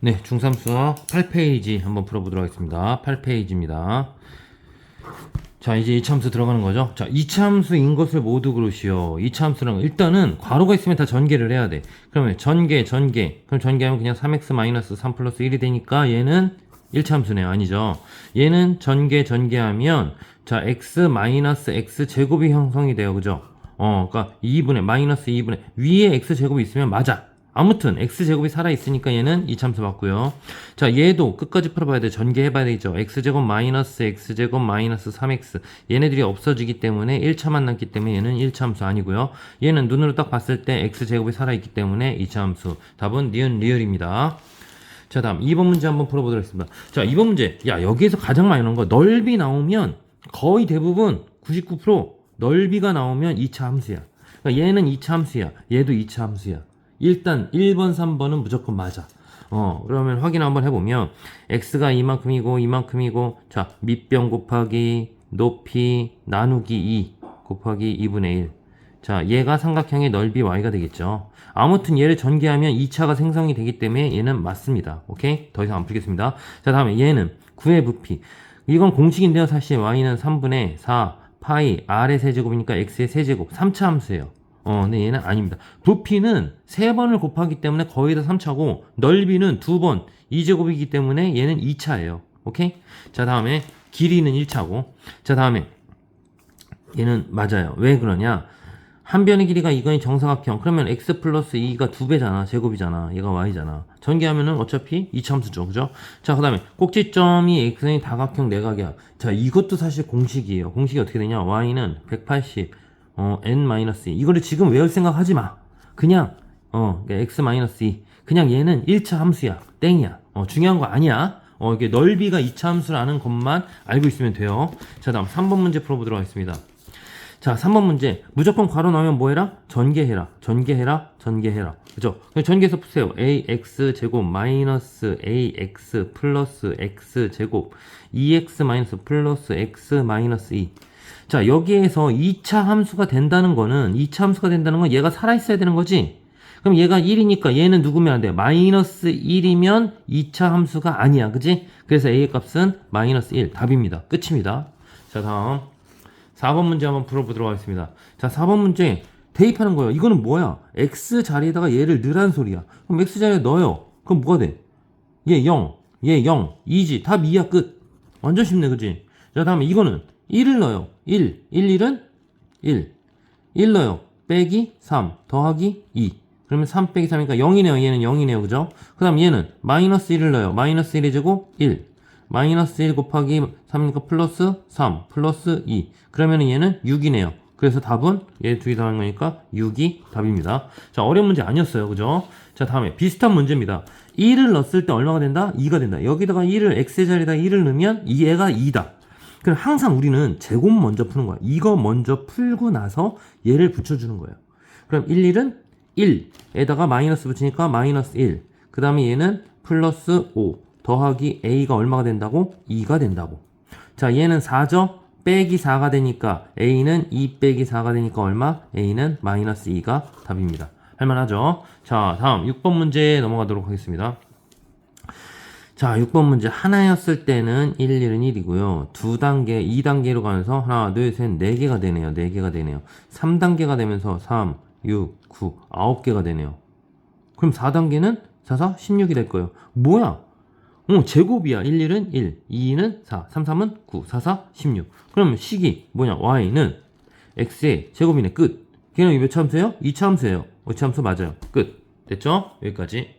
네, 중삼수학 8페이지 한번 풀어보도록 하겠습니다. 8페이지입니다. 자, 이제 이차함수 들어가는 거죠. 자, 이차함수인 것을 모두 그러시오. 이차함수는 일단은 괄호가 있으면 다 전개를 해야 돼. 그러면 전개, 전개. 그럼 전개하면 그냥 3x-3 플러스 1이 되니까 얘는 1차함수네요. 아니죠. 얘는 전개, 전개하면 자, x 마이너스 x 제곱이 형성이 돼요. 그죠? 어, 그러니까 2분의 마이너스 2분의 위에 x 제곱이 있으면 맞아. 아무튼 x 제곱이 살아 있으니까 얘는 이참수 맞고요. 자, 얘도 끝까지 풀어봐야 돼. 전개해봐야 되죠. x 제곱 마이너스 x 제곱 마이너스 3x 얘네들이 없어지기 때문에 1차만 남기 때문에 얘는 1차함수 아니고요. 얘는 눈으로 딱 봤을 때 x 제곱이 살아 있기 때문에 2차함수. 답은 니은 리얼입니다. 자, 다음 2번 문제 한번 풀어보도록 하겠습니다. 자, 2번 문제. 야, 여기에서 가장 많이 나오는 거 넓이 나오면 거의 대부분 99% 넓이가 나오면 2차 함수야. 그러니까 얘는 2차 함수야. 얘도 2차 함수야. 일단 1번, 3번은 무조건 맞아. 어, 그러면 확인 한번 해보면 x가 이만큼이고 이만큼이고 자, 밑변 곱하기 높이 나누기 2 곱하기 2분의 1. 자, 얘가 삼각형의 넓이 y가 되겠죠. 아무튼 얘를 전개하면 2차가 생성이 되기 때문에 얘는 맞습니다. 오케이? 더 이상 안 풀겠습니다. 자, 다음에 얘는 9의 부피. 이건 공식인데요. 사실 y는 3분의 4 파이 r의 세제곱이니까 x의 세제곱 3차 함수예요. 어, 근데 얘는 아닙니다. 부피는 3번을 곱하기 때문에 거의 다 3차고 넓이는 2번 2제곱이기 때문에 얘는 2차예요. 오케이? 자, 다음에 길이는 1차고 자, 다음에 얘는 맞아요. 왜 그러냐? 한 변의 길이가 이건이 정사각형. 그러면 x 플러스 2가 2배잖아. 제곱이잖아. 얘가 y잖아. 전개하면은 어차피 이차함수죠. 그죠? 자, 그 다음에 꼭지점이 x의 다각형 내각이야. 자, 이것도 사실 공식이에요. 공식이 어떻게 되냐? y는 180, 어, n-2. 이거를 지금 외울 생각 하지 마. 그냥, 어, x-2. 그냥 얘는 1차 함수야. 땡이야. 어, 중요한 거 아니야. 어, 이게 넓이가 2차 함수라는 것만 알고 있으면 돼요. 자, 다음 3번 문제 풀어보도록 하겠습니다. 자, 3번 문제. 무조건 괄호 나오면 뭐 해라? 전개해라. 전개해라. 전개해라. 그죠? 전개해서 푸세요. ax 제곱 마이너스 ax 플러스 x 제곱 2x 마이너스 플러스 x 마이너스 2. 자, 여기에서 2차 함수가 된다는 거는 2차 함수가 된다는 건 얘가 살아 있어야 되는 거지. 그럼 얘가 1이니까 얘는 누구면 안 돼? 마이너스 1이면 2차 함수가 아니야. 그지? 그래서 a의 값은 마이너스 1. 답입니다. 끝입니다. 자, 다음 4번 문제 한번 풀어보도록 하겠습니다. 자, 4번 문제 대입하는 거예요. 이거는 뭐야? x 자리에다가 얘를 넣으란 소리야. 그럼 x 자리에 넣어요. 그럼 뭐가 돼? 얘 0, 얘 0, 2지. 답 2야 끝. 완전 쉽네, 그지? 자, 다음에 이거는 1을 넣어요. 1, 1, 1은 1. 1 넣어요. 빼기 3, 더하기 2. 그러면 3 빼기 3이니까 0이네요. 얘는 0이네요. 그죠? 그 다음 얘는 마이너스 1을 넣어요. 마이너스 1의 제곱 1. 마이너스 1 곱하기 3이니까 플러스 3 플러스 2 그러면 얘는 6이네요 그래서 답은 얘두개 더한 거니까 6이 답입니다 자 어려운 문제 아니었어요 그죠 자 다음에 비슷한 문제입니다 1을 넣었을 때 얼마가 된다? 2가 된다 여기다가 1을 x의 자리에다 1을 넣으면 얘가 2다 그럼 항상 우리는 제곱 먼저 푸는 거야 이거 먼저 풀고 나서 얘를 붙여주는 거예요 그럼 1, 1은 1에다가 마이너스 붙이니까 마이너스 1 그 다음에 얘는 플러스 5 더하기 a가 얼마가 된다고? 2가 된다고. 자, 얘는 4죠? 빼기 4가 되니까 a는 2 빼기 4가 되니까 얼마? a는 마이너스 2가 답입니다. 할만하죠? 자, 다음 6번 문제 넘어가도록 하겠습니다. 자, 6번 문제 하나였을 때는 1, 1은 1이고요. 두 단계, 2단계로 가면서 하나, 둘, 셋, 4개가 되네요. 4개가 되네요. 3단계가 되면서 3, 6, 9, 9개가 되네요. 그럼 4단계는 4, 4, 16이 될 거예요. 뭐야? 어, 제곱이야. 1, 1은 1, 2, 2는 4, 3, 3은 9, 4, 4, 16. 그러면 식이 뭐냐? y는 x의 제곱이네. 끝. 걔는 몇 참수예요? 2참수예요. 5참수 맞아요. 끝. 됐죠? 여기까지.